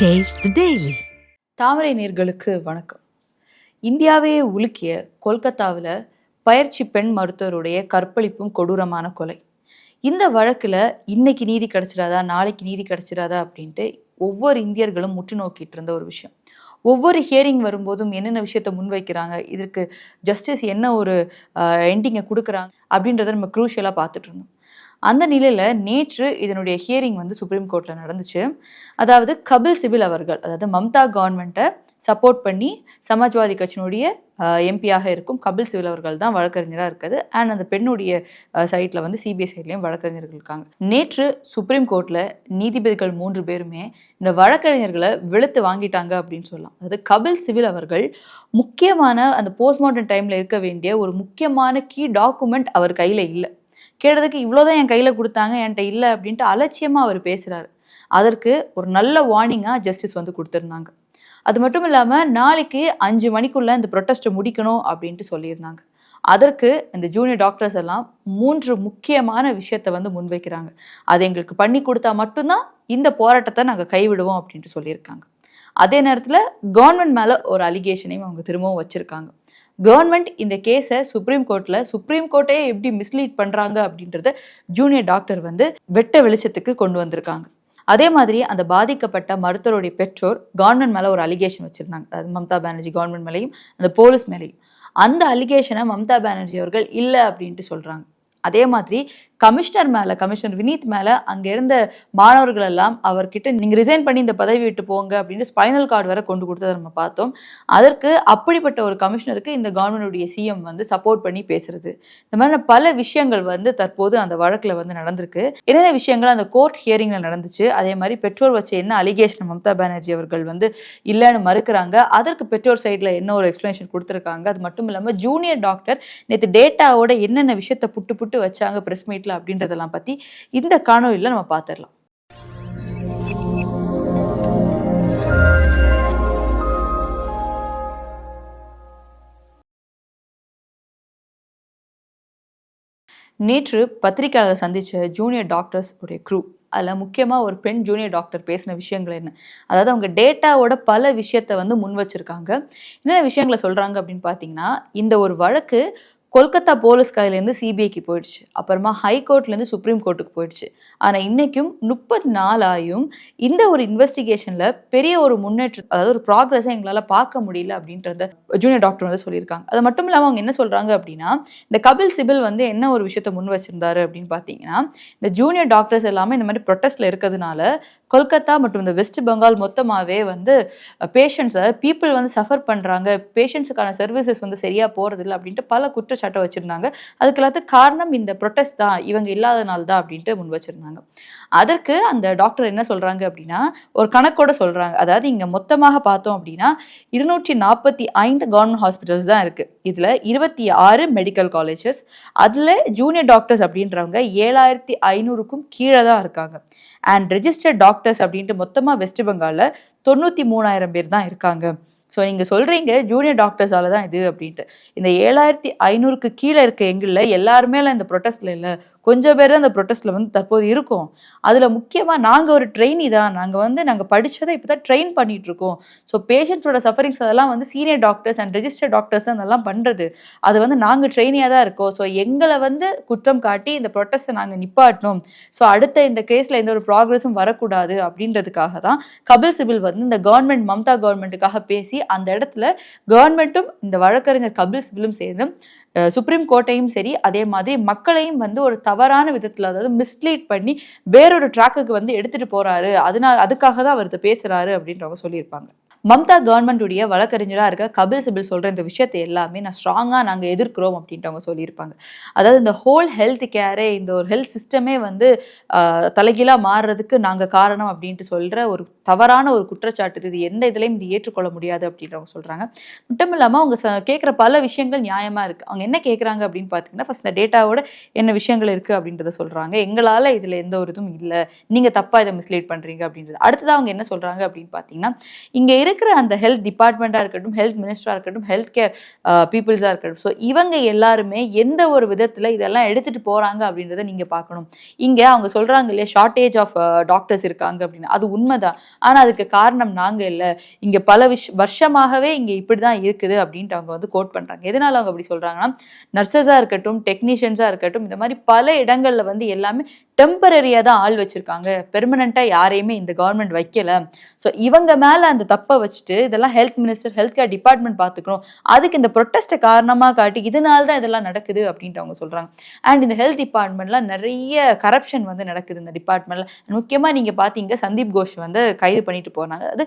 Taste daily தாமரை நேர்களுக்கு வணக்கம். இந்தியாவையே உலுக்கிய கொல்கத்தாவில் பயிற்சி பெண் மருத்துவருடைய கற்பழிப்பும் கொடூரமான கொலை. இந்த வழக்கில் இன்னைக்கு நீதி கிடைச்சிடாதா நாளைக்கு நீதி கிடைச்சிடாதா அப்படின்ட்டு ஒவ்வொரு இந்தியர்களும் முற்று நோக்கிட்டு இருந்த ஒரு விஷயம். ஒவ்வொரு ஹியரிங் வரும்போதும் என்னென்ன விஷயத்தை முன்வைக்கிறாங்க இதற்கு ஜஸ்டிஸ் என்ன ஒரு எண்டிங்கை கொடுக்குறாங்க அப்படின்றத நம்ம க்ரூஷியலாக பார்த்துட்டு இருந்தோம். அந்த நிலையில் நேற்று இதனுடைய ஹியரிங் வந்து சுப்ரீம் கோர்ட்டில் நடந்துச்சு. அதாவது கபில் சிபில் அவர்கள் அதாவது மம்தா கவர்மெண்ட்டை சப்போர்ட் பண்ணி சமாஜ்வாதி கட்சியினுடைய எம்பியாக இருக்கும் கபில் சிபில் அவர்கள் தான் வழக்கறிஞராக இருக்குது. அண்ட் அந்த பெண்ணுடைய சைட்டில் வந்து சிபிஐ சைட்லேயும் வழக்கறிஞர்கள் இருக்காங்க. நேற்று சுப்ரீம் கோர்ட்டில் நீதிபதிகள் மூன்று பேருமே இந்த வழக்கறிஞர்களை வெளுத்து வாங்கிட்டாங்க அப்படின்னு சொல்லலாம். அதாவது கபில் சிபில் அவர்கள் முக்கியமான அந்த போஸ்ட்மார்ட்டம் டைமில் இருக்க வேண்டிய ஒரு முக்கியமான கீ டாக்குமெண்ட் அவர் கையில் இல்லை. கேட்டதுக்கு இவ்வளோதான் என் கையில் கொடுத்தாங்க என்கிட்ட இல்லை அப்படின்ட்டு அலட்சியமாக அவர் பேசுகிறாரு அதற்கு ஒரு நல்ல வார்னிங்காக ஜஸ்டிஸ் வந்து கொடுத்துருந்தாங்க. அது மட்டும் இல்லாமல் நாளைக்கு அஞ்சு மணிக்குள்ளே இந்த ப்ரொட்டஸ்ட்டை முடிக்கணும் அப்படின்ட்டு சொல்லியிருந்தாங்க. அதற்கு இந்த ஜூனியர் டாக்டர்ஸ் எல்லாம் மூன்று முக்கியமான விஷயத்தை வந்து முன்வைக்கிறாங்க. அது எங்களுக்கு பண்ணி கொடுத்தா மட்டும்தான் இந்த போராட்டத்தை நாங்கள் கைவிடுவோம் அப்படின்ட்டு சொல்லியிருக்காங்க. அதே நேரத்தில் கவர்மெண்ட் மேலே ஒரு அலிகேஷனையும் அவங்க திரும்பவும் வச்சுருக்காங்க. கவர்மெண்ட் இந்த கேஸை சுப்ரீம் கோர்ட்டில் சுப்ரீம் கோர்ட்டே எப்படி மிஸ்லீட் பண்ணுறாங்க அப்படின்றத ஜூனியர் டாக்டர் வந்து வெட்ட வெளிச்சத்துக்கு கொண்டு வந்திருக்காங்க. அதே மாதிரி அந்த பாதிக்கப்பட்ட மருத்துவருடைய பெற்றோர் கவர்மெண்ட் மேலே ஒரு அலிகேஷன் வச்சுருந்தாங்க. அதாவது மம்தா பானர்ஜி கவர்மெண்ட் மேலேயும் அந்த போலீஸ் மேலேயும். அந்த அலிகேஷனை மம்தா பானர்ஜி அவர்கள் இல்லை அப்படின்ட்டு சொல்கிறாங்க அதே மாதிரி கமிஷனர் மேலே கமிஷனர் வினீத் மேலே அங்கே இருந்த மாணவர்கள் எல்லாம் அவர்கிட்ட நீங்கள் ரிசைன் பண்ணி இந்த பதவி விட்டு போங்க அப்படின்னு ஸ்பைனல் கார்டு வரை கொண்டு கொடுத்ததை நம்ம பார்த்தோம். அதற்கு அப்படிப்பட்ட ஒரு கமிஷனருக்கு இந்த கவர்மெண்டுடைய சிஎம் வந்து சப்போர்ட் பண்ணி பேசுறது. இந்த மாதிரி பல விஷயங்கள் வந்து தற்போது அந்த வழக்கில் வந்து நடந்திருக்கு. என்னென்ன விஷயங்கள் அந்த கோர்ட் ஹியரிங்கில் நடந்துச்சு அதே மாதிரி பெற்றோர் வச்ச என்ன அலிகேஷன் மம்தா பானர்ஜி அவர்கள் வந்து இல்லைன்னு மறுக்கிறாங்க அதற்கு பெற்றோர் சைடில் என்ன ஒரு எக்ஸ்பிளனேஷன் கொடுத்துருக்காங்க அது மட்டும் இல்லாமல் ஜூனியர் டாக்டர் நேற்று டேட்டாவோட என்னென்ன விஷயத்த புட்டு புட்டு வச்சாங்க ப்ரெஸ் மீட்டில் அப்படின்றதெல்லாம் பற்றி இந்த காணொலியில் நம்ம பார்த்துடலாம் நேற்று பத்திரிகையாளர் சந்தித்த ஜூனியர் டாக்டர்ஸ் உடைய குரூப் அதில் முக்கியமாக ஒரு பெண் ஜூனியர் டாக்டர் பேசின விஷயங்கள் என்ன? அதாவது அவங்க டேட்டாவோட பல விஷயத்தை வந்து முன் வச்சுருக்காங்க. என்னென்ன விஷயங்களை சொல்கிறாங்க அப்படின்னு பார்த்தீங்கன்னா இந்த ஒரு வழக்கு கொல்கத்தா போலீஸ் கையிலேருந்து சிபிஐக்கு போயிடுச்சு. அப்புறமா ஹைகோர்ட்லேருந்து சுப்ரீம் கோர்ட்டுக்கு போயிடுச்சு. ஆனால் இன்றைக்கும் முப்பது நாளாயும் இந்த ஒரு இன்வெஸ்டிகேஷனில் பெரிய ஒரு முன்னேற்றம் அதாவது ஒரு ப்ராக்ரஸை எங்களால் பார்க்க முடியல அப்படின்றத ஜூனியர் டாக்டர் வந்து சொல்லியிருக்காங்க. அது மட்டும் இல்லாமல் அவங்க என்ன சொல்கிறாங்க அப்படின்னா இந்த கபில் சிபில் வந்து என்ன ஒரு விஷயத்தை முன் வச்சிருந்தாரு அப்படின்னு பார்த்தீங்கன்னா இந்த ஜூனியர் டாக்டர்ஸ் எல்லாமே இந்த மாதிரி ப்ரொட்டஸ்ட்டில் இருக்கிறதுனால கொல்கத்தா மற்றும் இந்த வெஸ்ட் பெங்கால் மொத்தமாகவே வந்து பேஷண்ட்ஸ் அதாவது பீப்புள் வந்து சஃபர் பண்ணுறாங்க பேஷண்ட்ஸுக்கான சர்வீசஸ் வந்து சரியாக போகிறதில்ல அப்படின்ட்டு பல குற்ற குற்றச்சாட்டை வச்சுருந்தாங்க. அதுக்கு எல்லாத்துக்கும் காரணம் இந்த ப்ரொட்டஸ்ட் தான் இவங்க இல்லாதனால தான் அப்படின்ட்டு முன் வச்சுருந்தாங்க. அதற்கு அந்த டாக்டர் என்ன சொல்கிறாங்க அப்படின்னா ஒரு கணக்கோட சொல்கிறாங்க அதாவது இங்கே மொத்தமாக பார்த்தோம் அப்படின்னா இருநூற்றி நாற்பத்தி ஐந்து கவர்மெண்ட் ஹாஸ்பிட்டல்ஸ் தான் இருக்குது இதில் இருபத்தி ஆறு மெடிக்கல் காலேஜஸ் அதில் ஜூனியர் டாக்டர்ஸ் அப்படின்றவங்க ஏழாயிரத்தி ஐநூறுக்கும் கீழே தான் இருக்காங்க. அண்ட் ரெஜிஸ்டர்ட் டாக்டர்ஸ் அப்படின்ட்டு மொத்தமாக வெஸ்ட் பெங்காலில் தொண்ணூற்றி மூணாயிரம் பேர் தான் இருக்காங்க. ஸோ நீங்கள் சொல்கிறீங்க ஜூனியர் டாக்டர்ஸால தான் இது அப்படின்ட்டு. இந்த ஏழாயிரத்தி ஐநூறுக்கு கீழே இருக்க எங்களில் எல்லாருமே இந்த ப்ரொட்டஸ்டில் இல்லை. கொஞ்சம் பேர் தான் இந்த ப்ரொட்டஸ்ட்டில் வந்து தற்போது இருக்கும். அதில் முக்கியமாக நாங்கள் ஒரு ட்ரெயினி தான். நாங்கள் வந்து நாங்கள் படித்ததை இப்போ தான் ட்ரெயின் பண்ணிகிட்ருக்கோம் ஸோ பேஷண்ட்ஸோட சஃபரிங்ஸ் அதெல்லாம் வந்து senior doctors and register doctors அதெல்லாம் பண்ணுறது அது வந்து நாங்கள் ட்ரெயினியாக தான் இருக்கோம். ஸோ எங்களை வந்து குற்றம் காட்டி இந்த ப்ரொட்டஸ்ட்டை நாங்கள் நிப்பாட்டணும். ஸோ அடுத்த இந்த கேஸில் எந்த ஒரு ப்ராக்ரஸும் வரக்கூடாது அப்படின்றதுக்காக தான் கபில் சிபில் வந்து இந்த கவர்மெண்ட் மம்தா கவர்மெண்ட்டுக்காக பேசி அந்த இடத்துல கவர்மெண்ட்டும் இந்த வழக்கறிஞர் கபில் சிபிலும் சேர்ந்து சுப்ரீம் கோர்ட்டையும் சரி அதே மாதிரி மக்களையும் வந்து ஒரு தவறான விதத்தில் அதாவது மிஸ்லீட் பண்ணி வேறொரு ட்ராக்குக்கு வந்து எடுத்துட்டு போறாரு. அதனால அதுக்காக தான் அவர் இதை பேசுறாரு அப்படின்றவங்க சொல்லியிருப்பாங்க. மம்தா கவர்மெண்ட்டுடைய வழக்கறிஞராக இருக்க கபில் சிபில் சொல்கிற இந்த விஷயத்தை எல்லாமே நான் ஸ்ட்ராங்காக நாங்கள் எதிர்க்கிறோம் அப்படின்ட்டு அவங்க சொல்லியிருப்பாங்க. அதாவது இந்த ஹோல் ஹெல்த் கேரே இந்த ஒரு ஹெல்த் சிஸ்டமே வந்து தலைகீழாக மாறுறதுக்கு நாங்கள் காரணம் அப்படின்ட்டு சொல்கிற ஒரு தவறான ஒரு குற்றச்சாட்டு இது எந்த இதுலையும் இது ஏற்றுக்கொள்ள முடியாது அப்படின்றவங்க சொல்கிறாங்க மட்டும் இல்லாமல் அவங்க கேட்குற பல விஷயங்கள் நியாயமாக இருக்குது அவங்க என்ன கேட்குறாங்க அப்படின்னு பார்த்தீங்கன்னா ஃபஸ்ட் இந்த டேட்டாவோட என்ன விஷயங்கள் இருக்குது அப்படின்றத சொல்கிறாங்க எங்களால் இதில் எந்த ஒரு இதுவும் இல்லை. நீங்கள் தப்பாக இதை மிஸ்லீட் பண்ணுறீங்க அப்படின்றது. அடுத்ததாக அவங்க என்ன சொல்கிறாங்க அப்படின்னு பார்த்தீங்கன்னா இங்கே இருக்கிற அந்த ஹெல்த் டிபார்ட்மெண்ட்டாக இருக்கட்டும் ஹெல்த் மினிஸ்டராக இருக்கட்டும் ஹெல்த் கேர் பீப்புள்ஸாக இருக்கட்டும். ஸோ இவங்க எல்லாருமே எந்த ஒரு விதத்தில் இதெல்லாம் எடுத்துகிட்டு போகிறாங்க அப்படின்றத நீங்கள் பார்க்கணும். இங்கே அவங்க சொல்கிறாங்க இல்லையா ஷார்ட்டேஜ் ஆஃப் டாக்டர்ஸ் இருக்காங்க அப்படின்னு. அது உண்மைதான். ஆனால் அதுக்கு காரணம் நாங்கள் இல்லை. இங்கே பல விஷ் வருஷமாகவே இங்கே இப்படி தான் இருக்குது அப்படின்ட்டு அவங்க வந்து கோட் பண்ணுறாங்க எதனால அவங்க அப்படி சொல்கிறாங்கன்னா நர்சஸாக இருக்கட்டும் டெக்னீஷியன்ஸாக இருக்கட்டும் இந்த மாதிரி பல இடங்களில் வந்து எல்லாமே டெம்பரரியாக தான் ஆள் வச்சுருக்காங்க. பெர்மனண்ட்டாக யாரையுமே இந்த கவர்மெண்ட் வைக்கல. ஸோ இவங்க மேலே அந்த தப்பை வச்சுட்டு இதெல்லாம் health minister health care department பார்த்துக்கணும் அதுக்கு இந்த ப்ரொட்டஸ்ட்டை காரணமாக காட்டி இதனால தான் இதெல்லாம் நடக்குது அப்படின்ட்டு அவங்க சொல்கிறாங்க அண்ட் இந்த ஹெல்த் டிபார்ட்மெண்ட்லாம் நிறைய கரப்ஷன் வந்து நடக்குது இந்த டிபார்ட்மெண்ட்டில் முக்கியமாக நீங்கள் பார்த்தீங்க சந்தீப் கோஷ் வந்து கைது பண்ணிட்டு போனாங்க. அது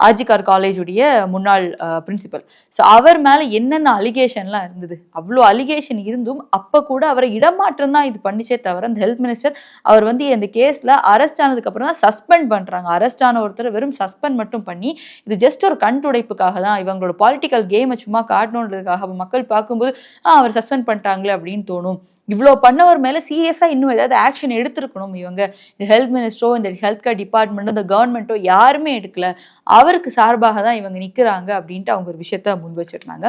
ஆஜிகார் காலேஜுடைய முன்னாள் பிரின்சிபல் ஸோ அவர் மேலே என்னென்ன அலிகேஷன்லாம் இருந்தது? அவ்வளோ அலிகேஷன் இருந்தும் அப்போ கூட அவரை இடமாற்றம் தான் இது பண்ணிச்சே தவிர அந்த ஹெல்த் மினிஸ்டர் அவர் வந்து இந்த கேஸில் அரெஸ்ட் ஆனதுக்கப்புறம் தான் சஸ்பெண்ட் பண்ணுறாங்க அரெஸ்ட் ஆன ஒருத்தர் வெறும் சஸ்பெண்ட் மட்டும் பண்ணி இது ஜஸ்ட் ஒரு கண் துடைப்புக்காக தான் இவங்களோட பாலிட்டிக்கல் கேமை சும்மா காட்டணுன்றதுக்காக மக்கள் பார்க்கும்போது அவர் சஸ்பெண்ட் பண்ணிட்டாங்களே அப்படின்னு தோணும். இவ்வளோ பண்ணவர் மேலே சீரியஸாக இன்னும் ஏதாவது ஆக்ஷன் எடுத்திருக்கணும். இவங்க ஹெல்த் மினிஸ்டரோ இந்த ஹெல்த் கேர் டிபார்ட்மெண்ட்டோ இந்த கவர்மெண்ட்டோ யாருமே எடுக்கல. அவருக்கு சார்பாக தான் இவங்க நிற்கிறாங்க அப்படின்ட்டு அவங்க ஒரு விஷயத்த முன் வச்சிருந்தாங்க.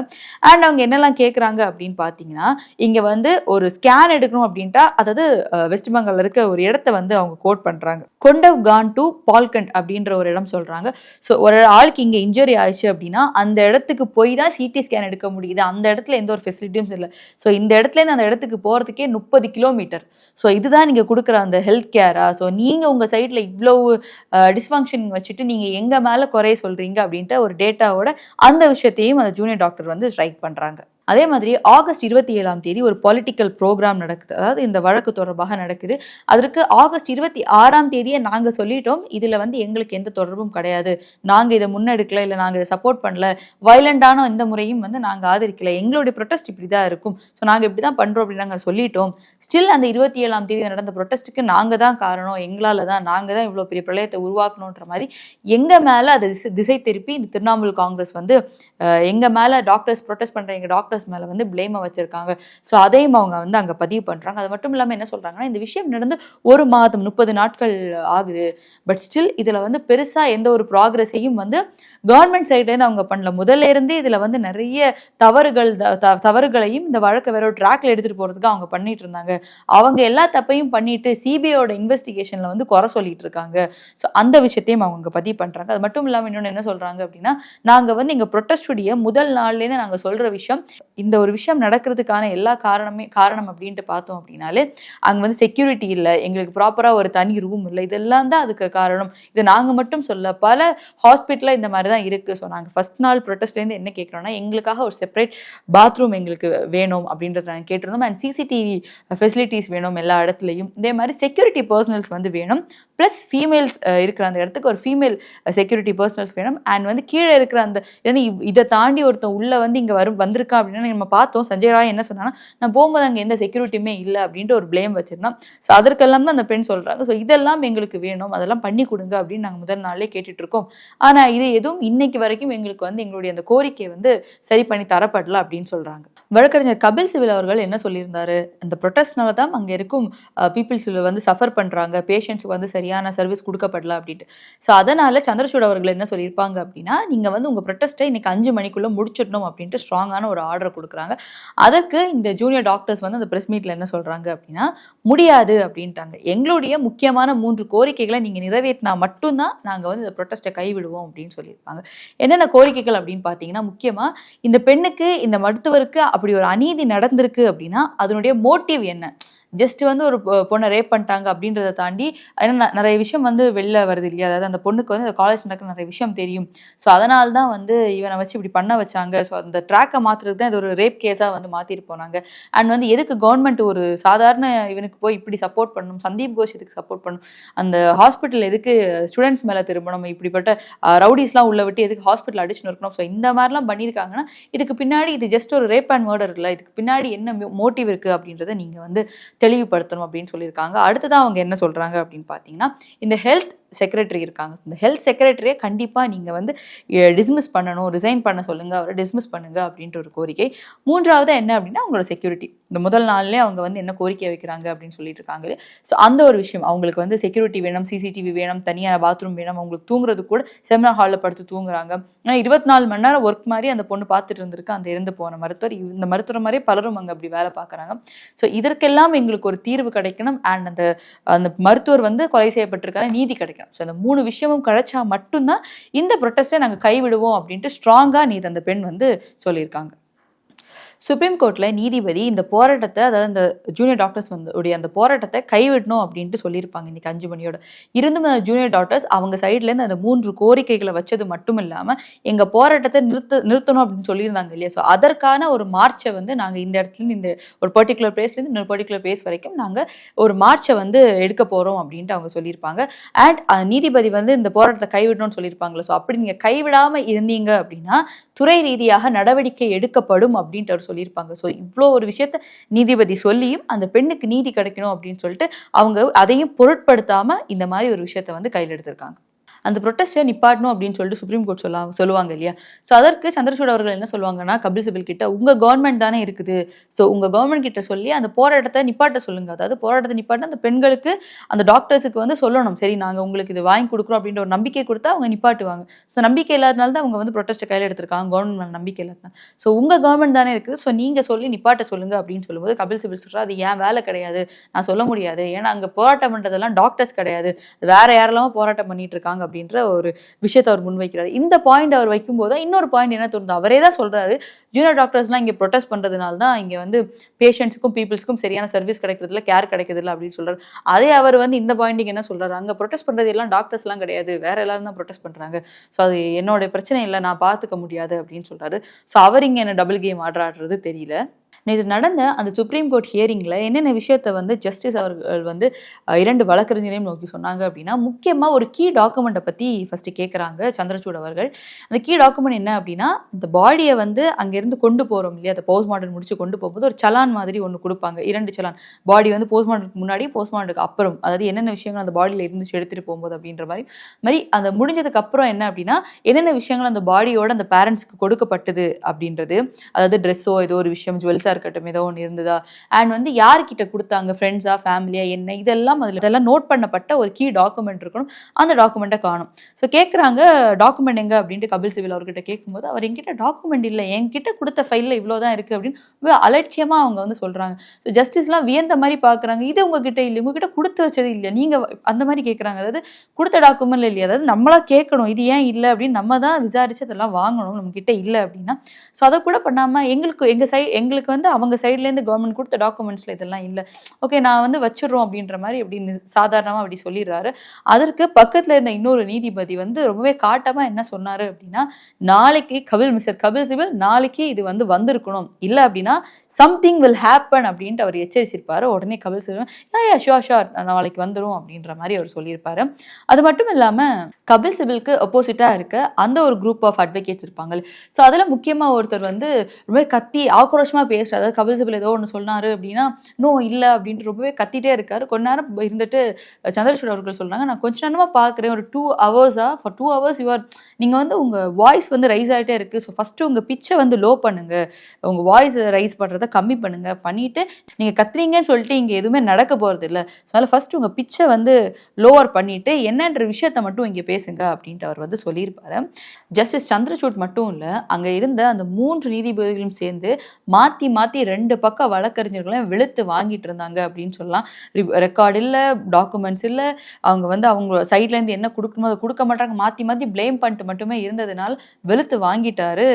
அண்ட் அவங்க என்னெல்லாம் கேட்குறாங்க அப்படின்னு பார்த்தீங்கன்னா இங்கே வந்து ஒரு ஸ்கேன் எடுக்கணும் அப்படின்ட்டா அதாவது வெஸ்ட் பெங்கால் இருக்க ஒரு இடத்த வந்து அவங்க கோட் பண்ணுறாங்க கொண்டவ் கான் டு பால்கண்ட் அப்படின்ற ஒரு இடம் சொல்கிறாங்க ஸோ ஒரு ஆளுக்கு இங்கே இன்ஜுரி ஆயிடுச்சு அப்படின்னா அந்த இடத்துக்கு போய் தான் சிடி ஸ்கேன் எடுக்க முடியுது. அந்த இடத்துல எந்த ஒரு ஃபெசிலிட்டியும் இல்லை. ஸோ இந்த இடத்துலேருந்து அந்த இடத்துக்கு போகிறது போகிறதுக்கே முப்பது கிலோமீட்டர் ஸோ இதுதான் நீங்கள் கொடுக்குற அந்த ஹெல்த் கேரா ஸோ நீங்கள் உங்கள் சைடில் இவ்வளோ டிஸ்ஃபங்க்ஷன் வச்சுட்டு நீங்கள் எங்கள் மேலே குறைய சொல்கிறீங்க அப்படின்ட்டு ஒரு டேட்டாவோட அந்த விஷயத்தையும் அந்த ஜூனியர் டாக்டர் வந்து ஸ்ட்ரைக் பண்ணுறாங்க அதே மாதிரி ஆகஸ்ட் இருபத்தி ஏழாம் தேதி ஒரு பொலிட்டிக்கல் ப்ரோக்ராம் நடக்குது. அதாவது இந்த வழக்கு தொடர்பாக நடக்குது. அதற்கு ஆகஸ்ட் இருபத்தி ஆறாம் தேதியை நாங்கள் சொல்லிட்டோம் இதில் வந்து எங்களுக்கு எந்த தொடர்பும் கிடையாது. நாங்கள் இதை முன்னெடுக்கல இல்லை நாங்கள் இதை சப்போர்ட் பண்ணல. வயலண்டான இந்த முறையும் வந்து நாங்கள் ஆதரிக்கல. எங்களுடைய ப்ரொட்டஸ்ட் இப்படி தான் இருக்கும். ஸோ நாங்கள் இப்படி தான் பண்ணுறோம் அப்படின்னு நாங்கள் சொல்லிட்டோம். ஸ்டில் அந்த இருபத்தி ஏழாம் தேதி நடந்த ப்ரொட்டஸ்ட்டுக்கு நாங்கள் தான் காரணம். எங்களால் தான் நாங்கள் தான் இவ்வளோ பெரிய பிரளயத்தை உருவாக்கணுன்ற மாதிரி எங்கள் மேலே அதை திசை திசை திருப்பி இந்த திரிணாமுல் காங்கிரஸ் வந்து எங்கள் மேலே டாக்டர்ஸ் ப்ரொட்டஸ்ட் பண்ணுற எங்கள் டாக்டர் டாக்டர்ஸ் மேலே வந்து பிளேமை வச்சுருக்காங்க. ஸோ அதையும் அவங்க வந்து அங்கே பதிவு பண்ணுறாங்க அது மட்டும் இல்லாமல் என்ன சொல்கிறாங்கன்னா இந்த விஷயம் நடந்து ஒரு மாதம் முப்பது நாட்கள் ஆகுது. பட் ஸ்டில் இதில் வந்து பெருசாக எந்த ஒரு ப்ராக்ரஸையும் வந்து கவர்மெண்ட் சைட்லேருந்து அவங்க பண்ணல. முதல்ல இருந்தே இதில் வந்து நிறைய தவறுகள் தவறுகளையும் இந்த வழக்கை வேற ஒரு ட்ராக்ல எடுத்துகிட்டு போகிறதுக்கு அவங்க பண்ணிட்டு இருந்தாங்க. அவங்க எல்லா தப்பையும் பண்ணிட்டு சிபிஐயோட இன்வெஸ்டிகேஷனில் வந்து குறை சொல்லிட்டு இருக்காங்க. ஸோ அந்த விஷயத்தையும் அவங்க பதிவு பண்ணுறாங்க அது மட்டும் இல்லாமல் இன்னொன்று என்ன சொல்கிறாங்க அப்படின்னா நாங்கள் வந்து இங்கே ப்ரொட்டஸ்டுடைய முதல் நாள்லேருந்து நாங்கள் சொல்கிற விஷயம் இந்த ஒரு விஷயம் நடக்கிறதுக்கான எல்லா காரணமே காரணம் அப்படின்ட்டு பார்த்தோம் அப்படின்னாலே அங்கே வந்து செக்யூரிட்டி இல்லை எங்களுக்கு ப்ராப்பராக ஒரு தனி ரூம் இல்லை. இதெல்லாம் தான் அதுக்கு காரணம். இதை நாங்கள் மட்டும் சொல்ல பல ஹாஸ்பிட்டலில் இந்த மாதிரி தான் இருக்குது ஸோ நாங்கள் ஃபஸ்ட் நாள் ப்ரொட்டஸ்ட்லேருந்து என்ன கேட்குறோன்னா எங்களுக்காக ஒரு செப்பரேட் பாத்ரூம் எங்களுக்கு வேணும் அப்படின்றத நாங்கள் கேட்டிருந்தோம். அண்ட் சிசிடிவி ஃபெசிலிட்டிஸ் வேணும் எல்லா இடத்துலையும். இதே மாதிரி செக்யூரிட்டி பர்சனல்ஸ் வந்து வேணும். ப்ளஸ் ஃபீமேல்ஸ் இருக்கிற அந்த இடத்துக்கு ஒரு ஃபீமேல் செக்யூரிட்டி பர்சனல்ஸ் வேணும். அண்ட் வந்து கீழே இருக்கிற அந்த ஏன்னா இதை தாண்டி ஒருத்தன் உள்ளே வந்து இங்கே வரும் வந்திருக்கா அப்படின்னு நம்ம பார்த்தோம். சஞ்சய் ராய் என்ன சொன்னான்னா நான் போகும்போது அங்கே எந்த செக்யூரிட்டியுமே இல்லை அப்படின்ட்டு ஒரு பிளேம் வச்சிருந்தான். ஸோ அதற்கெல்லாம் தான் அந்த பெண் சொல்கிறாங்க ஸோ இதெல்லாம் எங்களுக்கு வேணும். அதெல்லாம் பண்ணி கொடுங்க அப்படின்னு நாங்கள் முதல் நாளே கேட்டுட்ருக்கோம் ஆனால் இது எதுவும் இன்னைக்கு வரைக்கும் எங்களுக்கு வந்து எங்களுடைய அந்த கோரிக்கையை வந்து சரி பண்ணி தரப்படல அப்படின்னு சொல்கிறாங்க வழக்கறிஞர் கபில் சிவில் அவர்கள் என்ன சொல்லியிருந்தாரு? அந்த ப்ரொட்டஸ்ட்னால தான் அங்கே இருக்கும் பீப்புள்ஸ் வந்து சஃபர் பண்ணுறாங்க பேஷண்ட்ஸுக்கு வந்து சரியான சர்வீஸ் கொடுக்கப்படல அப்படின்ட்டு. ஸோ அதனால் சந்திரசூட் அவர்கள் என்ன சொல்லியிருப்பாங்க அப்படின்னா நீங்கள் வந்து உங்கள் ப்ரொட்டஸ்ட்டை இன்னைக்கு அஞ்சு மணிக்குள்ளே முடிச்சிடணும் அப்படின்ட்டு ஸ்ட்ராங்கான ஒரு ஆர்டர் கொடுக்குறாங்க. அதற்கு இந்த ஜூனியர் டாக்டர்ஸ் வந்து அந்த ப்ரெஸ் மீட்டில் என்ன சொல்கிறாங்க அப்படின்னா முடியாது அப்படின்ட்டாங்க. எங்களுடைய முக்கியமான மூன்று கோரிக்கைகளை நீங்கள் நிறைவேற்றினா மட்டும்தான் நாங்கள் வந்து இந்த ப்ரொட்டஸ்ட்டை கைவிடுவோம் அப்படின்னு சொல்லியிருப்பாங்க. என்னென்ன கோரிக்கைகள் அப்படின்னு பார்த்தீங்கன்னா முக்கியமாக இந்த பெண்ணுக்கு இந்த மருத்துவருக்கு அப்படி ஒரு அநீதி நடந்திருக்கு அப்படின்னா அதனுடைய மோட்டிவ் என்ன? ஜஸ்ட் வந்து ஒரு பொண்ணை ரேப் பண்ணிட்டாங்க அப்படின்றத தாண்டி ஏன்னா நிறைய விஷயம் வந்து வெளில வருது இல்லையா? அதாவது அந்த பொண்ணுக்கு வந்து அந்த காலேஜ் நடக்கிற நிறைய விஷயம் தெரியும். ஸோ அதனால தான் வந்து இவனை வச்சு இப்படி பண்ண வச்சாங்க. ஸோ அந்த ட்ராக்கை மாற்றுறது தான் இது ஒரு ரேப் கேஸாக வந்து மாற்றிட்டு போனாங்க. அண்ட் வந்து எதுக்கு கவர்மெண்ட் ஒரு சாதாரண இவனுக்கு போய் இப்படி சப்போர்ட் பண்ணணும்? சந்தீப் கோஷ் இதுக்கு சப்போர்ட் பண்ணணும்? அந்த ஹாஸ்பிட்டல் எதுக்கு ஸ்டூடெண்ட்ஸ் மேலே திரும்பணும்? இப்படிப்பட்ட ரவுடிஸ்லாம் உள்ள விட்டு எதுக்கு ஹாஸ்பிட்டல் அடிச்சுன்னு இருக்கணும்? ஸோ இந்த மாதிரிலாம் பண்ணியிருக்காங்கன்னா இதுக்கு பின்னாடி இது ஜஸ்ட் ஒரு ரேப் அண்ட் மர்டர் இல்லை. இதுக்கு பின்னாடி என்ன மோட்டிவ் இருக்குது அப்படின்றத நீங்கள் வந்து தெளிவுபடுத்தணும் அப்படின்னு சொல்லியிருக்காங்க. அடுத்ததான் அவங்க என்ன சொல்கிறாங்க அப்படின்னு பார்த்தீங்கன்னா இந்த ஹெல்த் செக்ரட்டரி இருக்காங்க. இந்த ஹெல்த் செக்ரட்டரியை கண்டிப்பாக நீங்கள் வந்து டிஸ்மிஸ் பண்ணணும் ரிசைன் பண்ண சொல்லுங்கள் அவரை டிஸ்மிஸ் பண்ணுங்கள் அப்படின்ற ஒரு கோரிக்கை. மூன்றாவது என்ன அப்படின்னா அவங்களோட செக்யூரிட்டி இந்த முதல் நாள்லேயே அவங்க வந்து என்ன கோரிக்கை வைக்கிறாங்க அப்படின்னு சொல்லிட்டு இருக்காங்க ஸோ அந்த ஒரு விஷயம் அவங்களுக்கு வந்து செக்யூரிட்டி வேணும் சிசிடிவி வேணும் தனியான பாத்ரூம் வேணும் அவங்களுக்கு தூங்குறது கூட செமினார் ஹாலில் படுத்து தூங்குறாங்க. ஆனால் இருபத்தி நாலு மணி நேரம் ஒர்க் மாதிரி அந்த பொண்ணு பார்த்துட்டு இருந்திருக்கு அந்த இறந்து போன மருத்துவர். இந்த மருத்துவர் மாதிரியே பலரும் அங்கே அப்படி வேலை பார்க்குறாங்க. ஸோ இதற்கெல்லாம் எங்களுக்கு ஒரு தீர்வு கிடைக்கணும். அண்ட் அந்த அந்த மருத்துவர் வந்து கொலை செய்யப்பட்டிருக்காரு நீதி கிடைக்கணும். ஸோ அந்த மூணு விஷயமும் கிடைச்சா மட்டும்தான் இந்த ப்ரொட்டஸ்ட்டை நாங்கள் கைவிடுவோம் அப்படின்ட்டு ஸ்ட்ராங்காக நீ அந்த பெண் வந்து சொல்லியிருக்காங்க. சுப்ரீம் கோர்ட்டில் நீதிபதி இந்த போராட்டத்தை அதாவது இந்த ஜூனியர் டாக்டர்ஸ் வந்து உடைய அந்த போராட்டத்தை கைவிடணும் அப்படின்ட்டு சொல்லியிருப்பாங்க இன்னைக்கு அஞ்சு மணியோட இருந்தும் அந்த ஜூனியர் டாக்டர்ஸ் அவங்க சைட்லேருந்து அந்த மூன்று கோரிக்கைகளை வச்சது மட்டும் இல்லாமல் எங்கள் போராட்டத்தை நிறுத்த நிறுத்தணும் அப்படின்னு சொல்லியிருந்தாங்க இல்லையா? ஸோ அதற்கான ஒரு மார்ச்சை வந்து நாங்கள் இந்த இடத்துலேருந்து இந்த ஒரு பர்டிகுலர் பிளேஸ்லேருந்து இன்னொரு பர்டிகுலர் பிளேஸ் வரைக்கும் நாங்கள் ஒரு மார்ச்சை வந்து எடுக்க போகிறோம் அப்படின்ட்டு அவங்க சொல்லியிருப்பாங்க. அண்ட் நீதிபதி வந்து இந்த போராட்டத்தை கைவிடணும்னு சொல்லியிருப்பாங்களே ஸோ அப்படி நீங்கள் கைவிடாமல் இருந்தீங்க அப்படின்னா துறை ரீதியாக நடவடிக்கை எடுக்கப்படும் அப்படின்ட்டு அவர் சொல்லியிருப்பாங்க. ஸோ இவ்வளோ ஒரு விஷயத்த நீதிபதி சொல்லியும் அந்த பெண்ணுக்கு நீதி கிடைக்கணும் அப்படின்னு சொல்லிட்டு அவங்க அதையும் பொருட்படுத்தாமல் இந்த மாதிரி ஒரு விஷயத்த வந்து கையில் எடுத்திருக்காங்க. அந்த ப்ரொட்டஸ்ட்டை நிப்பாட்டணும் அப்படின்னு சொல்லிட்டு சுப்ரீம் கோர்ட் சொல்ல சொல்லுவாங்க இல்லையா? ஸோ அதற்கு சந்திரசூட் அவர்கள் என்ன சொல்லுவாங்கன்னா கபில் சிபில் கிட்ட உங்கள் கவர்மெண்ட் தானே இருக்குது. ஸோ உங்கள் கவர்மெண்ட் கிட்ட சொல்லி அந்த போராட்டத்தை நிப்பாட்ட சொல்லுங்க. அதாவது போராட்டத்தை நிப்பாட்ட அந்த பெண்களுக்கு அந்த டாக்டர்ஸுக்கு வந்து சொல்லணும். சரி நாங்கள் உங்களுக்கு இது வாங்கி கொடுக்குறோம் அப்படின்ற ஒரு நம்பிக்கை கொடுத்தா அவங்க நிப்பாட்டுவாங்க. ஸோ நம்பிக்கை இல்லாதனால தான் அவங்க வந்து ப்ரொட்டஸ்ட்டை கையில் எடுத்திருக்காங்க. கவர்மெண்ட் மேலே நம்பிக்கை இல்லாத ஸோ உங்கள் கவர்மெண்ட் தானே இருக்குது. ஸோ நீங்கள் சொல்லி நிப்பாட்ட சொல்லுங்க அப்படின்னு சொல்லும்போது கபில் சிபில் சொல்கிறா அது ஏன் வேலை கிடையாது. நான் சொல்ல முடியாது. ஏன்னா அங்கே போராட்டம் பண்ணுறதெல்லாம் டாக்டர்ஸ் கிடையாது. வேற யாரெல்லாம் போராட்டம் பண்ணிட்டு இருக்காங்க அப்படின்ற ஒரு விஷயத்தை அவர் முன்வைக்கிறார். இந்த பாயிண்ட் அவர் வைக்கும்போது இன்னொரு பாயிண்ட் என்ன தோணுது? அவரே தான் சொல்றாரு ஜூனியர் டாக்டர்ஸ்லாம் இங்கே ப்ரொடெஸ்ட் பண்ணுறதுனால தான் இங்கே வந்து பேஷண்ட்ஸுக்கும் பீப்புள்ஸ்க்கும் சரியான சர்வீஸ் கிடைக்கிறதுல கேர் கிடைக்கிறதுல அப்படின்னு சொல்றாரு. அதே அவர் வந்து இந்த பாயிண்டிங் என்ன சொல்றாரு? அங்கே ப்ரொடெஸ்ட் பண்ணுறது எல்லாம் டாக்டர்ஸ்லாம் கிடையாது வேற எல்லாரும் தான் ப்ரொடெஸ்ட் பண்ணுறாங்க ஸோ அது என்னோட பிரச்சனை இல்லை நான் பார்த்துக்க முடியாது அப்படின்னு சொல்றாரு. ஸோ அவர் இங்கே என்ன டபுள் கேம் ஆடுறாடுறது தெரியல. நேற்று நடந்த அந்த சுப்ரீம் கோர்ட் ஹியரிங்கில் என்னென்ன விஷயத்த வந்து ஜஸ்டிஸ் அவர்கள் வந்து இரண்டு வழக்கறிஞரையும் நோக்கி சொன்னாங்க அப்படின்னா முக்கியமாக ஒரு கீ டாக்குமெண்ட்டை பற்றி ஃபஸ்ட்டு கேட்குறாங்க சந்திரசூட் அவர்கள். அந்த கீ டாக்குமெண்ட் என்ன அப்படின்னா இந்த பாடியை வந்து அங்கேருந்து கொண்டு போகிறோம் இல்லையா? அந்த போஸ்ட்மார்ட்டம் முடிச்சு கொண்டு போகும்போது ஒரு சலான் மாதிரி ஒன்று கொடுப்பாங்க. இரண்டு சலான். பாடி வந்து போஸ்ட்மார்ட்டத்துக்கு முன்னாடி போஸ்ட்மார்ட்டத்துக்கு அப்புறம். அதாவது என்னென்ன விஷயங்கள் அந்த பாடியில் இருந்துச்சு எடுத்துகிட்டு போகும்போது அப்படின்ற மாதிரி. மாதிரி அந்த முடிஞ்சதுக்கு அப்புறம் என்ன அப்படின்னா என்னென்ன விஷயங்கள் அந்த பாடியோட அந்த பேரண்ட்ஸ்க்கு கொடுக்கப்பட்டது அப்படின்றது. அதாவது ட்ரெஸ்ஸோ ஏதோ ஒரு விஷயம் ஜுவல்ஸாக இருக்கட்டும். ஏதோ ஒன்று இருந்ததா? அண்ட் வந்து யார்கிட்ட கொடுத்தாங்க? ஃப்ரெண்ட்ஸா ஃபேமிலியா என்ன? இதெல்லாம் அதில் இதெல்லாம் நோட் பண்ணப்பட்ட ஒரு கீ டாக்குமெண்ட் இருக்கணும். அந்த டாக்குமெண்ட்டை காணும். ஸோ கேட்குறாங்க டாக்குமெண்ட் எங்க? அப்படின்ட்டு கபில் சிவில் அவர்கிட்ட கேட்கும்போது அவர் என்கிட்ட டாக்குமெண்ட் இல்லை. என்கிட்ட கொடுத்த ஃபைலில் இவ்வளோ தான் இருக்குது அப்படின்னு அலட்சியமாக அவங்க வந்து சொல்கிறாங்க ஸோ ஜஸ்டிஸ்லாம் வியந்த மாதிரி பார்க்குறாங்க இது உங்ககிட்ட இல்லை. உங்ககிட்ட கொடுத்து வச்சது இல்லை. நீங்கள் அந்த மாதிரி கேட்குறாங்க அதாவது கொடுத்த டாக்குமெண்ட்ல இல்லையா? அதாவது நம்மளா கேட்கணும் இது ஏன் இல்லை? அப்படின்னு நம்ம தான் விசாரிச்சு அதெல்லாம் வாங்கணும். நம்ம கிட்ட இல்லை அப்படின்னா. ஸோ அதை கூட பண்ணாமல் எங்களுக்கு எங்கள் சை எங்களுக்கு வந்து வந்து அவங்க சைட்லேருந்து கவர்மெண்ட் கொடுத்த டாக்குமெண்ட்ஸில் இதெல்லாம் இல்லை. ஓகே நான் வந்து வச்சிடுறோம் அப்படின்ற மாதிரி அப்படி சாதாரணமாக அப்படி சொல்லிடுறாரு. அதற்கு பக்கத்தில் இருந்த இன்னொரு நீதிபதி வந்து ரொம்பவே காட்டமாக என்ன சொன்னார் அப்படின்னா நாளைக்கு கபில் மிஸ்டர் கபில் சிபில் நாளைக்கு இது வந்து வந்திருக்கணும். இல்லை அப்படின்னா சம்திங் வில் ஹேப்பன் அப்படின்ட்டு அவர் எச்சரிச்சிருப்பார். உடனே Kapil Sibal yeah sure sure நாளைக்கு வந்துடும் அப்படின்ற மாதிரி அவர் சொல்லியிருப்பாரு. அது மட்டும் இல்லாமல் கபில் சிபிலுக்கு அப்போசிட்டாக இருக்க அந்த ஒரு குரூப் ஆஃப் அட்வொகேட்ஸ் இருப்பாங்க. ஸோ அதில் முக்கியமாக ஒருத்தர் வந்து ரொம்ப கத்தி ஆக்ரோஷமாக பேசுகிற பேசுகிறார் அதாவது கபில் சிபில் ஏதோ ஒன்று சொன்னார் அப்படின்னா நோ இல்லை அப்படின்ட்டு ரொம்பவே கத்திட்டே இருக்காரு. கொஞ்ச நேரம் இருந்துட்டு சந்திரசூட் அவர்கள் சொல்கிறாங்க நான் கொஞ்ச நேரமாக பார்க்குறேன் ஒரு two ஹவர்ஸாக for two hours you are நீங்கள் வந்து உங்கள் வாய்ஸ் வந்து ரைஸ் ஆகிட்டே இருக்குது ஸோ ஃபஸ்ட்டு உங்கள் பிச்சை வந்து லோ பண்ணுங்க. உங்கள் வாய்ஸ் ரைஸ் பண்ணுறதை கம்மி பண்ணுங்க. பண்ணிவிட்டு நீங்கள் கத்துறீங்கன்னு சொல்லிட்டு இங்கே எதுவுமே நடக்க போகிறது இல்லை. ஸோ அதனால் ஃபஸ்ட்டு உங்கள் பிச்சை வந்து லோவர் பண்ணிவிட்டு என்னன்ற விஷயத்த மட்டும் இங்கே பேசுங்க அப்படின்ட்டு அவர் வந்து சொல்லியிருப்பாரு. ஜஸ்டிஸ் சந்திரசூட் மட்டும் இல்லை அங்கே இருந்த அந்த மூன்று நீதிபதிகளும் சேர்ந்து மாற்றி மாற்றி ரெண்டு பக்கம் வழக்கறிஞர்களையும் வெளுத்து வாங்கிட்டு இருந்தாங்க அப்படின்னு சொல்லலாம். ரெக்கார்டு இல்லை டாக்குமெண்ட்ஸ் இல்லை. அவங்க வந்து அவங்க சைட்லேருந்து என்ன கொடுக்கணுமோ அதை கொடுக்க மாட்டாங்க. மாற்றி மாற்றி ப்ளேம் பண்ணிட்டு மட்டுமே இருந்ததுனால வெளுத்து வாங்கிட்டாரு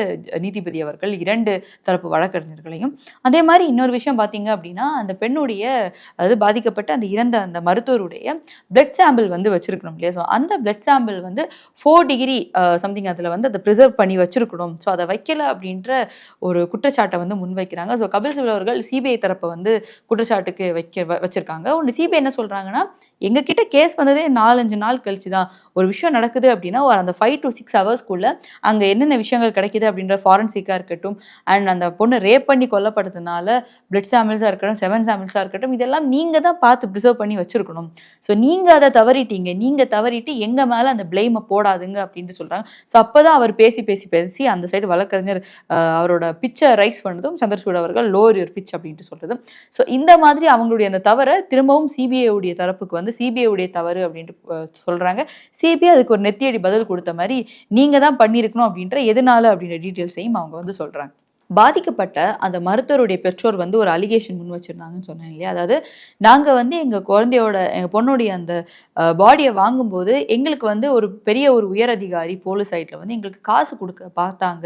நீதிபதி அவர்கள் இரண்டு தரப்பு வழக்கறிஞர்களையும். அதே மாதிரி இன்னொரு விஷயம் பார்த்தீங்க அப்படின்னா அந்த பெண்ணுடைய அது பாதிக்கப்பட்ட அந்த இறந்த அந்த மருத்துவருடைய பிளட் சாம்பிள் வந்து வச்சிருக்கணும் இல்லையா? ஸோ அந்த பிளட் சாம்பிள் வந்து ஃபோர் டிகிரி சம்திங் அதில் வந்து அதை ப்ரிசர்வ் பண்ணி வச்சிருக்கணும். ஸோ அதை வைக்கல அப்படின்ற ஒரு குற்றச்சாட்டை வந்து முன்வைக்கிறாங்க. சொல்லியிருக்காங்க. ஸோ கபில் சிபல் அவர்கள் சிபிஐ தரப்பை வந்து குற்றச்சாட்டுக்கு வைக்க வச்சிருக்காங்க. ஒன்று சிபிஐ என்ன சொல்றாங்கன்னா எங்ககிட்ட கேஸ் வந்ததே நாலஞ்சு நாள் கழிச்சு தான். ஒரு விஷயம் நடக்குது அப்படின்னா ஒரு அந்த ஃபைவ் டு சிக்ஸ் ஹவர்ஸ்க்குள்ள அங்கே என்னென்ன விஷயங்கள் கிடைக்குது அப்படின்ற ஃபாரன்சிக்காக இருக்கட்டும் அண்ட் அந்த பொண்ணு ரேப் பண்ணி கொல்லப்பட்டதுனால பிளட் சாம்பிள்ஸாக இருக்கட்டும் செவன் சாம்பிள்ஸாக இருக்கட்டும் இதெல்லாம் நீங்கள் தான் பார்த்து ப்ரிசர்வ் பண்ணி வச்சிருக்கணும். ஸோ நீங்கள் அதை தவறிட்டீங்க. நீங்கள் தவறிட்டு எங்கள் மேலே அந்த பிளேமை போடாதுங்க அப்படின்ட்டு சொல்கிறாங்க ஸோ அப்போ தான் அவர் பேசி பேசி பேசி அந்த சைடு வழக்கறிஞர் அவரோட பிச்சை ரைஸ் பண்ணதும் சந்திரசூட அவர்கள் லோவர் யுவர் பிச் அப்படின்ட்டு சொல்கிறதும் ஸோ இந்த மாதிரி அவங்களுடைய அந்த தவறை திரும்பவும் சிபிஐ உடைய தரப்புக்கு வந்து சிபிஐ உடைய தவறு அப்படின்ட்டு சொல்றாங்க. சிபிஐ அதுக்கு ஒரு நெத்தியடி பதில் கொடுத்த மாதிரி நீங்க தான் பண்ணியிருக்கணும் அப்படின்ற எதனால அப்படின்ற டீட்டெயில்ஸையும் அவங்க வந்து சொல்றாங்க. பாதிக்கப்பட்ட அந்த மருத்துவருடைய பெற்றோர் வந்து ஒரு அலிகேஷன் முன் வச்சிருந்தாங்கன்னு சொன்னேன் இல்லையா? அதாவது நாங்கள் வந்து எங்கள் குழந்தையோட எங்கள் பொண்ணுடைய அந்த பாடியை வாங்கும்போது எங்களுக்கு வந்து ஒரு பெரிய ஒரு உயர் அதிகாரி போலீஸ் சைட்டில் வந்து எங்களுக்கு காசு கொடுக்க பார்த்தாங்க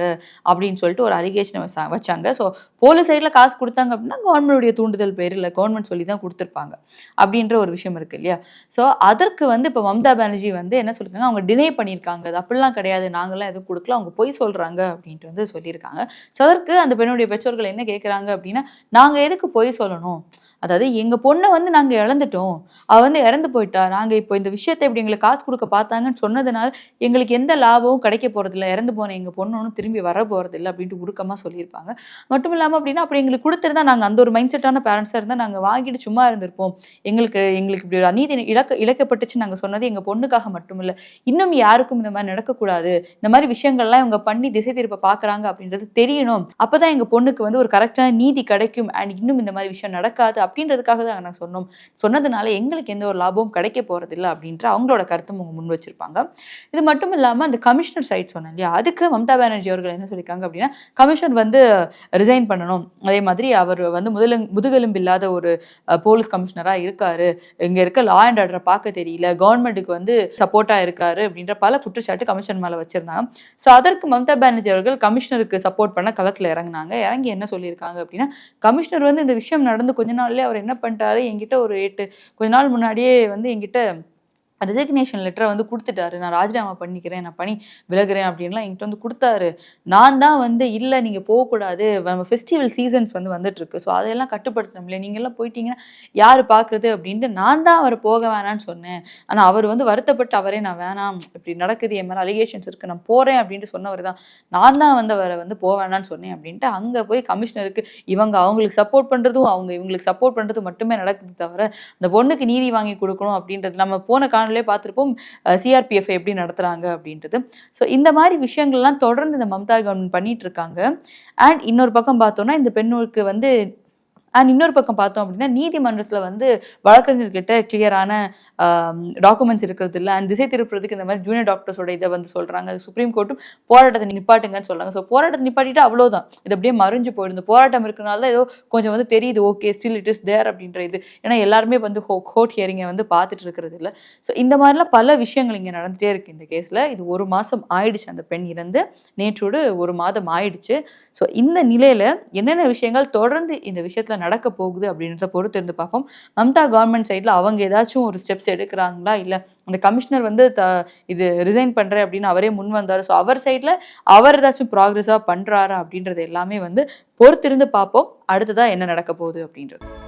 அப்படின்னு சொல்லிட்டு ஒரு அலிகேஷனை வச்சா வச்சாங்க. ஸோ போலீஸ் சைட்டில் காசு கொடுத்தாங்க அப்படின்னா கவர்மெண்ட்டுடைய தூண்டுதல் பேர் இல்லை கவர்மெண்ட் சொல்லி தான் கொடுத்துருப்பாங்க அப்படின்ற ஒரு விஷயம் இருக்கு இல்லையா? ஸோ அதற்கு வந்து இப்போ மம்தா பானர்ஜி வந்து என்ன சொல்லியிருக்காங்க அவங்க டினை பண்ணியிருக்காங்க. அது அப்படிலாம் கிடையாது. நாங்களாம் எதுவும் கொடுக்கல. அவங்க பொய் சொல்கிறாங்க அப்படின்ட்டு வந்து சொல்லியிருக்காங்க. ஸோ அதற்கு அந்த பெண்ணுடைய பெற்றோர்கள் என்ன கேட்குறாங்க அப்படின்னா நாங்கள் எதுக்கு பொய் சொல்லணும்? அதாவது எங்கள் பொண்ணை வந்து நாங்கள் இழந்துட்டோம். அவள் வந்து இறந்து போயிட்டா. நாங்கள் இப்போ இந்த விஷயத்தை இப்படி எங்களுக்கு காசு கொடுக்க பார்த்தாங்கன்னு சொன்னதுனால எங்களுக்கு எந்த லாபமும் கிடைக்க போகிறதில்ல இறந்து போன எங்கள் பொண்ணு ஒன்றும் திரும்பி வர போகிறதில்ல அப்படின்ட்டு உருக்கமாக சொல்லியிருப்பாங்க. மட்டும் இல்லாமல் அப்படின்னா அப்படி எங்களுக்கு கொடுத்துருந்தா நாங்கள் அந்த ஒரு மைண்ட் செட்டான பேரண்ட்ஸாக இருந்தால் நாங்கள் வாங்கிட்டு சும்மா இருந்திருப்போம். எங்களுக்கு எங்களுக்கு இப்படி ஒரு அநீதி இழக்க இழக்கப்பட்டுச்சு நாங்கள் சொன்னது எங்கள் பொண்ணுக்காக மட்டும் இல்லை இன்னும் யாருக்கும் இந்த மாதிரி நடக்கக்கூடாது. இந்த மாதிரி விஷயங்கள்லாம் இவங்க பண்ணி திசை திருப்ப பார்க்குறாங்க அப்படின்றது தெரியணும். அப்போ தான் எங்கள் பொண்ணுக்கு வந்து ஒரு கரெக்டான நீதி கிடைக்கும். அண்ட் இன்னும் இந்த மாதிரி விஷயம் நடக்காது அப்படின்றதுக்காக தான் நாங்கள் சொன்னோம். சொன்னதுனால எங்களுக்கு எந்த ஒரு லாபமும் கிடைக்க போகிறதில்ல அப்படின்ற அவங்களோட கருத்தும் அவங்க முன் வச்சிருப்பாங்க. இது மட்டும் இல்லாமல் அந்த கமிஷனர் சைட் சொன்னேன் இல்லையா? அதுக்கு மம்தா பானர்ஜி அவர்கள் என்ன சொல்லியிருக்காங்க அப்படின்னா கமிஷனர் வந்து ரிசைன் பண்ணணும். அதே மாதிரி அவர் வந்து முதல முதுகெலும்பு இல்லாத ஒரு போலீஸ் கமிஷனராக இருக்காரு. இங்கே இருக்க லா அண்ட் ஆர்டரை பார்க்க தெரியல. கவர்மெண்ட்டுக்கு வந்து சப்போர்ட்டாக இருக்காரு அப்படின்ற பல குற்றச்சாட்டு கமிஷன் மேலே வச்சிருந்தாங்க. ஸோ அதற்கு மம்தா பானர்ஜி அவர்கள் கமிஷனருக்கு சப்போர்ட் பண்ண களத்தில் இறங்குனாங்க. இறங்கி என்ன சொல்லியிருக்காங்க அப்படின்னா கமிஷனர் வந்து இந்த விஷயம் நடந்து கொஞ்ச நாள் நாள்லேயே அவர் என்ன பண்ணிட்டாரு? என்கிட்ட ஒரு எட்டு கொஞ்ச நாள் முன்னாடியே வந்து என்கிட்ட ரெசிக்னேஷன் லெட்டரை வந்து கொடுத்துட்டாரு. நான் ராஜினாமா பண்ணிக்கிறேன் நான் பணி விலகுறேன் அப்படின்லாம் என்கிட்ட வந்து கொடுத்தாரு. நான் தான் வந்து இல்லை நீங்கள் போகக்கூடாது. நம்ம ஃபெஸ்டிவல் சீசன்ஸ் வந்து வந்துட்டு இருக்கு ஸோ அதையெல்லாம் கட்டுப்படுத்தணும் இல்லை நீங்கள்லாம் போயிட்டீங்கன்னா யார் பார்க்குறது அப்படின்ட்டு நான் தான் அவர் போக வேணான்னு சொன்னேன். ஆனால் அவர் வந்து வருத்தப்பட்டு அவரே நான் வேணாம் இப்படி நடக்குது என் மேலே அலிகேஷன்ஸ் இருக்குது நான் போகிறேன் அப்படின்ட்டு சொன்னவர் தான். நான் தான் வந்து அவரை வந்து போக வேணாம்னு சொன்னேன் அப்படின்ட்டு அங்கே போய் கமிஷனருக்கு இவங்க அவங்களுக்கு சப்போர்ட் பண்ணுறதும் அவங்க இவங்களுக்கு சப்போர்ட் பண்ணுறது மட்டுமே நடக்குது தவிர அந்த பொண்ணுக்கு நீதி வாங்கி கொடுக்கணும் அப்படின்றது நம்ம போன காணொலியே பார்த்துருப்போம். சிஆர்பிஎஃப் எப்படி நடத்துகிறாங்க அப்படின்றது. ஸோ இந்த மாதிரி விஷயங்கள்லாம் தொடர்ந்து இந்த மம்தா கவர்மெண்ட் பண்ணிட்டு இருக்காங்க. அண்ட் இன்னொரு பக்கம் பார்த்தோம்னா இந்த பெண்ணுக்கு வந்து அண்ட் இன்னொரு பக்கம் பார்த்தோம் அப்படின்னா நீதிமன்றத்தில் வந்து வழக்கறிஞர்கிட்ட கிளியரான டாக்குமெண்ட்ஸ் இருக்கிறது இல்லை. அண்ட் திசை திருப்புறதுக்கு இந்த மாதிரி ஜூனியர் டாக்டர்ஸோட இதை வந்து சொல்கிறாங்க சுப்ரீம் கோர்ட்டும் போராட்டத்தை நிப்பாட்டுங்கன்னு சொல்கிறாங்க ஸோ போராட்டத்தை நிப்பாட்டிட்டு அவ்வளோதான் இது அப்படியே மறைஞ்சு போயிடுது. போராட்டம் இருக்கனால தான் ஏதோ கொஞ்சம் வந்து தெரியுது. Okay still it is there அப்படின்ற இது. ஏன்னா எல்லாருமே வந்து கோர்ட் ஹியரிங்கை வந்து பார்த்துட்டு இருக்கிறது இல்லை. ஸோ இந்த மாதிரிலாம் பல விஷயங்கள் இங்கே நடந்துகிட்டே இருக்குது இந்த கேஸில். இது ஒரு மாதம் ஆயிடுச்சு. அந்த பெண் இறந்து நேற்றோடு ஒரு மாதம் ஆயிடுச்சு. ஸோ இந்த நிலையில் என்னென்ன விஷயங்கள் தொடர்ந்து இந்த விஷயத்தில் நடக்க போகுது அப்படின்றத பொறுத்து இருந்து பார்ப்போம். மம்தா கவர்மெண்ட் சைடில் அவங்க ஏதாச்சும் ஒரு ஸ்டெப்ஸ் எடுக்கிறாங்களா? இல்லை அந்த கமிஷனர் வந்து த இது ரிசைன் பண்ணுறேன் அப்படின்னு அவரே முன் வந்தார். ஸோ அவர் சைடில் அவர் ஏதாச்சும் ப்ராக்ரெஸாக பண்ணுறாரா அப்படின்றது எல்லாமே வந்து பொறுத்திருந்து பார்ப்போம். அடுத்ததாக என்ன நடக்க போகுது அப்படின்றது.